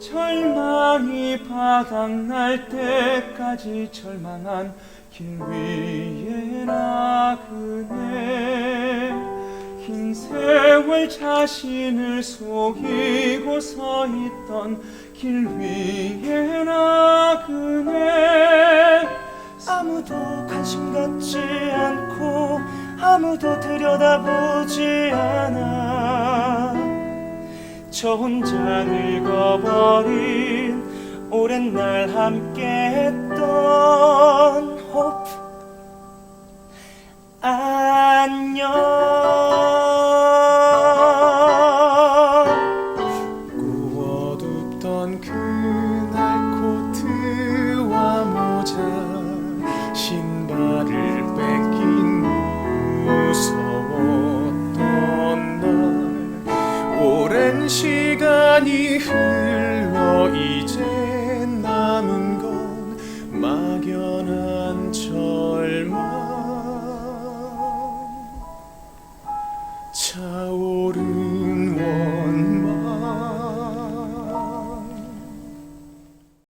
절망이 바닥날 때까지 절망한 길 위에 나그네. 긴 세월 자신을 속이고 서 있던 길 위에 나그네. 아무도 관심 갖지 않고 아무도 들여다보지 않아 저 혼자 늙어버린 오랜 날 함께했던 hope 안녕. 구워둡던 그 오랜 시간이 흘러 이제 남은 건 막연한 절망. 차오